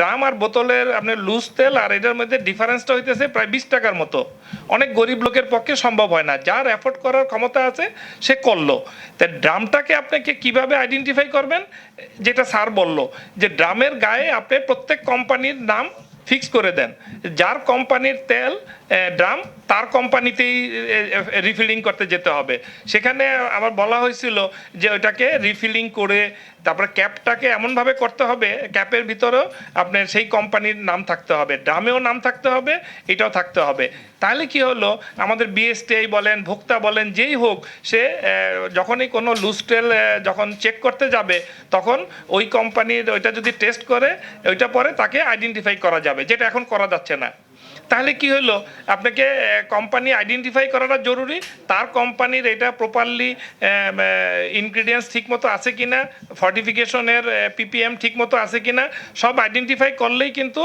Drum আর বোতলের আপনার loose তেল আর এটার মধ্যে ডিফারেন্সটা হইতেছে প্রায় বিশ টাকার মতো। অনেক গরিব লোকের পক্ষে সম্ভব হয় না। যার অ্যাফোর্ড করার ক্ষমতা আছে, সে করল। তা ড্রামটাকে আপনাকে কীভাবে আইডেন্টিফাই করবেন? যেটা স্যার বলল, যে ড্রামের গায়ে আপনি প্রত্যেক কোম্পানির নাম ফিক্স করে দেন। যার কোম্পানির তেল ড্রাম, তার কোম্পানিতেই রিফিলিং করতে যেতে হবে। সেখানে আমার বলা হয়েছিল যে ওইটাকে রিফিলিং করে তারপরে ক্যাপটাকে এমনভাবে করতে হবে, ক্যাপের ভিতরেও আপনার সেই কোম্পানির নাম থাকতে হবে, ড্রামেও নাম থাকতে হবে, এটাও থাকতে হবে। তাহলে কি হলো? আমাদের বিএসটিআই বলেন, ভোক্তা বলেন, যেই হোক, সে যখনই কোনো লুস্টেল যখন চেক করতে যাবে, তখন ওই কোম্পানির, ওইটা যদি টেস্ট করে, ওইটা পরে তাকে আইডেন্টিফাই করা যাবে। যেটা এখন করা যাচ্ছে না। তাহলে কি হলো? আপনাকে কোম্পানি আইডেন্টিফাই করাটা জরুরি। তার কোম্পানির এটা প্রপারলি ইনগ্রিডিয়েন্টস ঠিক মতো আছে কিনা ফর্টিফিকেশনের পিপিএম ঠিক মতো আছে কিনা, সব আইডেন্টিফাই করলেই কিন্তু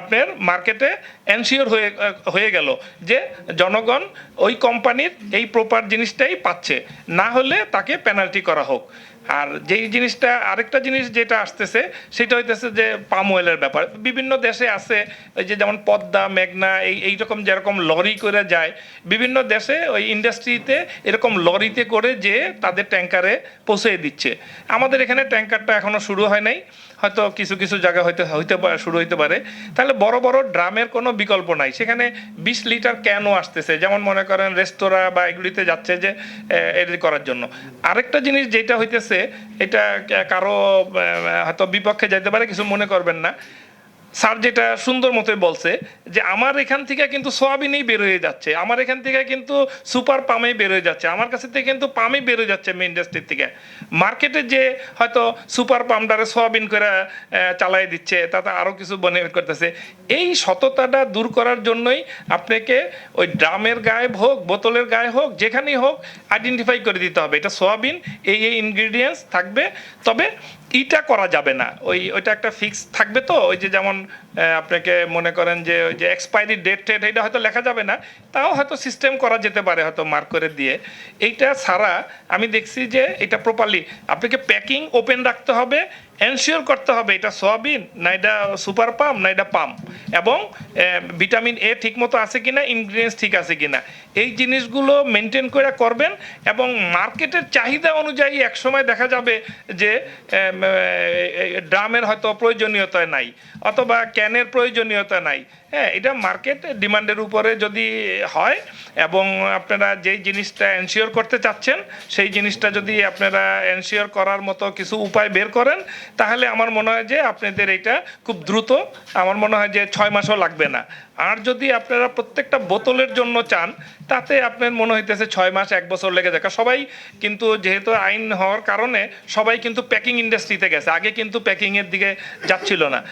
আপনার মার্কেটে এনশিওর হয়ে হয়ে গেল যে জনগণ ওই কোম্পানির এই প্রপার জিনিসটাই পাচ্ছে। না হলে তাকে পেনাল্টি করা হোক। আর যেই জিনিসটা, আরেকটা জিনিস যেটা আসতেছে, সেটা হইতেছে যে পাম অয়েলের ব্যাপার। বিভিন্ন দেশে আছে ওই যে যেমন পদ্মা, মেঘনা, এই, এইরকম যেরকম লরি করে যায়, বিভিন্ন দেশে ওই ইন্ডাস্ট্রিতে এরকম লরিতে করে যে তাদের ট্যাঙ্কারে পৌঁছে দিচ্ছে। আমাদের এখানে ট্যাঙ্কারটা এখনও শুরু হয় নাই, হয়তো কিছু কিছু জায়গা হয়তো, হইতে পারে শুরু হইতে পারে। তাহলে বড় বড় ড্রামের কোনো বিকল্প নাই। সেখানে বিশ লিটার ক্যানও আসতেছে, যেমন মনে করেন রেস্তোরাঁ বা এগুলিতে যাচ্ছে যে এটি করার জন্য। আরেকটা জিনিস যেটা হইতেছে এটা কারও হয়তো বিপক্ষে যাইতে পারে কিছু মনে করবেন না। স্যার যেটা সুন্দর মতোই বলছে যে আমার এখান থেকে কিন্তু সোয়াবিনই হয়ে যাচ্ছে। আমার এখান থেকে কিন্তু সুপার বের হয়ে যাচ্ছে। আমার কাছে থেকে কিন্তু পামই বের হয়ে যাচ্ছে মেন ইন্ডাস্ট্রির থেকে। মার্কেটে যে হয়তো সুপার পামটারে সোয়াবিন করে চালাই দিচ্ছে, তাতে আরও কিছু বনে করতেছে, এই সততাটা দূর করার জন্যই আপনাকে ওই ড্রামের গায়ে হোক, বোতলের গায়ে হোক, যেখানেই হোক আইডেন্টিফাই করে দিতে হবে। এটা সোয়াবিন, এই এই ইনগ্রিডিয়েন্টস থাকবে, তবে ইটা করা যাবে না। ওই, ওইটা একটা ফিক্স থাকবে তো? ওই যে যেমন আপনাকে মনে করেন যে ওই যে এক্সপায়ারি ডেট টেট এটা হয়তো লেখা যাবে না, তাও হয়তো সিস্টেম করা যেতে পারে হয়তো মার্ক করে দিয়ে। এইটা ছাড়া আমি দেখছি যে এটা প্রপারলি আপনাকে প্যাকিং ওপেন রাখতে হবে এনশিওর করতে হবে এটা সয়াবিন, না এটা সুপার পাম না এটা পাম এবং ভিটামিন এ ঠিক মতো আছে কিনা ইনগ্রিডিয়েন্টস ঠিক আছে কিনা। এই জিনিসগুলো মেনটেন করে করবেন এবং মার্কেটের চাহিদা অনুযায়ী একসময় দেখা যাবে যে ড্রামের হয়তো প্রয়োজনীয়তা নাই। অথবা ক্যানের প্রয়োজনীয়তা নাই। হ্যাঁ এটা মার্কেট ডিমান্ডের উপরে যদি হয় এবং আপনারা যেই জিনিসটা এনশিওর করতে চাচ্ছেন, সেই জিনিসটা যদি আপনারা এনশিওর করার মতো কিছু উপায় বের করেন, তাহলে আমার মনে হয় যে আপনাদের এটা খুব দ্রুত, আমার মনে হয় যে ছয় মাসও লাগবে না। আর যদি আপনারা প্রত্যেকটা বোতলের জন্য চান, তাতে আপনার মনে হইতেছে ছয় মাস, এক বছর লেগে যায়। সবাই কিন্তু যেহেতু আইন হওয়ার কারণে সবাই কিন্তু প্যাকিং ইন্ডাস্ট্রিতে গেছে, আগে কিন্তু প্যাকিংয়ের দিকে যাচ্ছিল না।